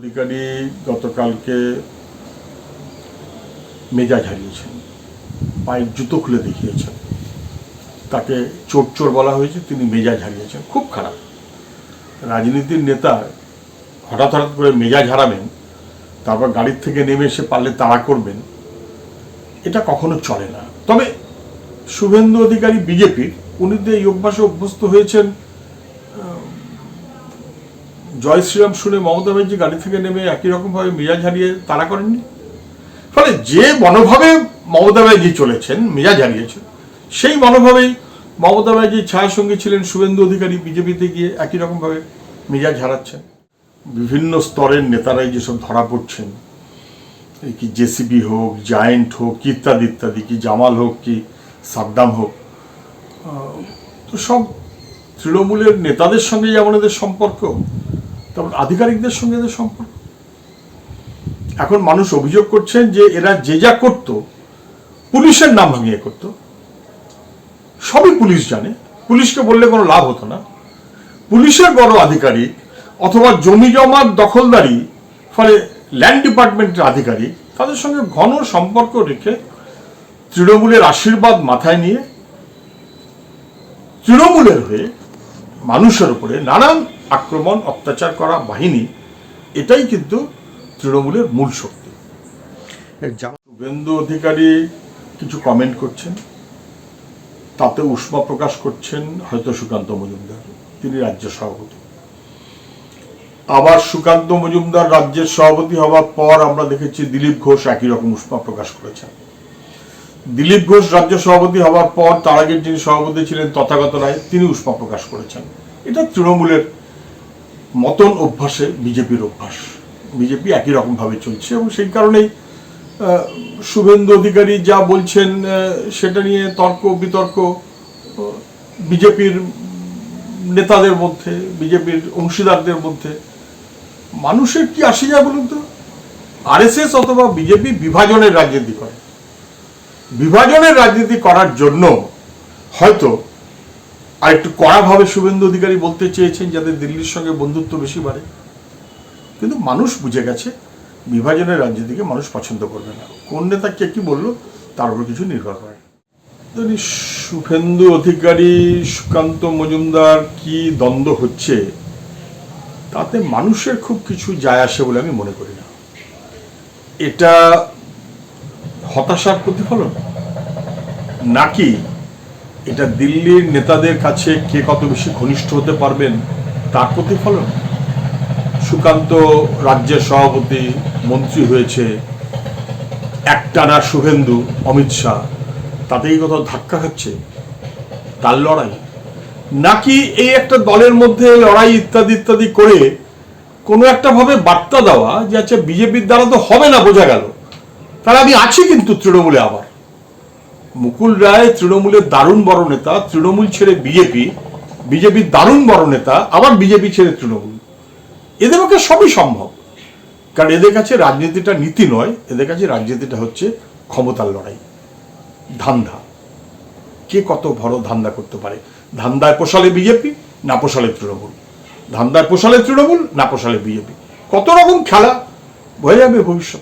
অধিকারী গতকালকে মেজাজ হারিয়েছেন, পায়ের জুতো খুলে দেখিয়েছেন, তাকে চোর চোর বলা হয়েছে, তিনি মেজাজ হারিয়েছেন, খুব খারাপ। রাজনীতির নেতা হঠাৎ হঠাৎ করে মেজাজ হারাবেন, তারপর গাড়ির থেকে নেমে এসে পারলে তাড়া করবেন, এটা কখনো চলে না। তবে শুভেন্দু অধিকারী বিজেপির, উনি তো এই অভ্যাসে অভ্যস্ত হয়েছেন জয় শ্রীরাম শুনে মমতা ব্যানার্জি গাড়ি থেকে নেমে একই রকমভাবে মেজাজ হারিয়ে তাড়া করেননি? ফলে যে মনোভাবে মমতা ব্যানার্জি চলেছেন, মেজাজ হারিয়েছেন, সেই মনোভাবেই মমতা ব্যানার্জির ছায়ার সঙ্গে ছিলেন শুভেন্দু অধিকারী বিজেপিতে গিয়ে একই রকমভাবে মেজাজ হারাচ্ছেন। বিভিন্ন স্তরের নেতারাই যেসব ধরা পড়ছেন, এই কি জেসিবি হোক, জায়েন্ট হোক ইত্যাদি ইত্যাদি, কি জামাল হোক, কি সাদ্দাম হোক তো সব তৃণমূলের নেতাদের সঙ্গে যেমন এদের সম্পর্ক? তেমন আধিকারিকদের সঙ্গে এদের সম্পর্ক। এখন মানুষ অভিযোগ করছেন যে এরা যে যা করত, পুলিশের নাম ভাঙিয়ে করত। সবই পুলিশ জানে। পুলিশকে বললে কোনো লাভ হতো না। পুলিশের বড় আধিকারিক অথবা জমি জমার দখলদারি, ফলে ল্যান্ড ডিপার্টমেন্টের আধিকারিক, তাদের সঙ্গে ঘন সম্পর্ক রেখে তৃণমূলের আশীর্বাদ মাথায় নিয়ে তৃণমূলের হয়ে মানুষের উপরে নানান আক্রমণ অত্যাচার করা বাহিনী এটাই কিন্তু তৃণমূলের মূল শক্তি। শুভেন্দু অধিকারী কিছু কমেন্ট করছেন। তাতে উষ্মা প্রকাশ করছেন হয়তো সুকান্ত মজুমদার তিনি রাজ্য সভাপতি। আবার সুকান্ত মজুমদার রাজ্যের সভাপতি হওয়ার পর আমরা দেখেছি দিলীপ ঘোষ একই রকম উষ্মা প্রকাশ করেছেন। দিলীপ ঘোষ রাজ্য সভাপতি হওয়ার পর তার আগের যিনি সভাপতি ছিলেন তথাগত রায় তিনি উষ্মা প্রকাশ করেছেন। এটা তৃণমূলের মতন অভ্যাসে বিজেপির অভ্যাস। বিজেপি একই রকমভাবে চলছে এবং সেই কারণেই শুভেন্দু অধিকারী যা বলছেন সেটা নিয়ে তর্ক, বিতর্ক বিজেপির নেতাদের মধ্যে, বিজেপির অংশীদারদের মধ্যে। মানুষের কি আসে যায় বলুন তো? আরএসএস অথবা বিজেপি বিভাজনের রাজনীতি করে। বিভাজনের রাজনীতি করার জন্য হয়তো আর একটু কড়াভাবে শুভেন্দু অধিকারী বলতে চেয়েছেন যাতে দিল্লির সঙ্গে বন্ধুত্ব বেশি বাড়ে। কিন্তু মানুষ বুঝে গেছে, বিভাজনের রাজনীতিকে মানুষ পছন্দ করবে না। কোন নেতা কে কি বলল, তার উপর কিছু নির্ভর করে। শুভেন্দু অধিকারী, সুকান্ত মজুমদার কি দ্বন্দ্ব হচ্ছে, তাতে মানুষের খুব কিছু যায় আসে বলে আমি মনে করি না। এটা হতাশার প্রতিফলন? নাকি এটা দিল্লির নেতাদের কাছে কে কত বেশি ঘনিষ্ঠ হতে পারবেন, তার প্রতিফলন? সুকান্ত রাজ্যের সভাপতি, মন্ত্রী হয়েছে একটানা শুভেন্দু, অমিত শাহ। তাতেই কোথাও ধাক্কা খাচ্ছে? তার লড়াই। নাকি এই একটা দলের মধ্যে লড়াই ইত্যাদি ইত্যাদি করে কোনো একটা ভাবে বার্তা দেওয়া যে আচ্ছা বিজেপির দ্বারা তো হবে না, বোঝা গেল। তাহলে আমি আছি কিন্তু তৃণমূলে আবার। মুকুল রায় তৃণমূলের দারুণ বড় নেতা, তৃণমূল ছেড়ে বিজেপি বিজেপির দারুণ বড় নেতা, আবার বিজেপি ছেড়ে তৃণমূল। এদের পক্ষে সবই সম্ভব। কারণ এদের কাছে রাজনীতিটা নীতি নয়, এদের কাছে রাজনীতিটা হচ্ছে ক্ষমতার লড়াই। ধান্দা। কে কত বড় ধান্দা করতে পারে? ধান্দায় পোষালে বিজেপি, না পোষালে তৃণমূল। ধান্দায় পোষালে তৃণমূল, না পোষালে বিজেপি। কত রকম খেলা, হয়ে যাবে ভবিষ্যৎ।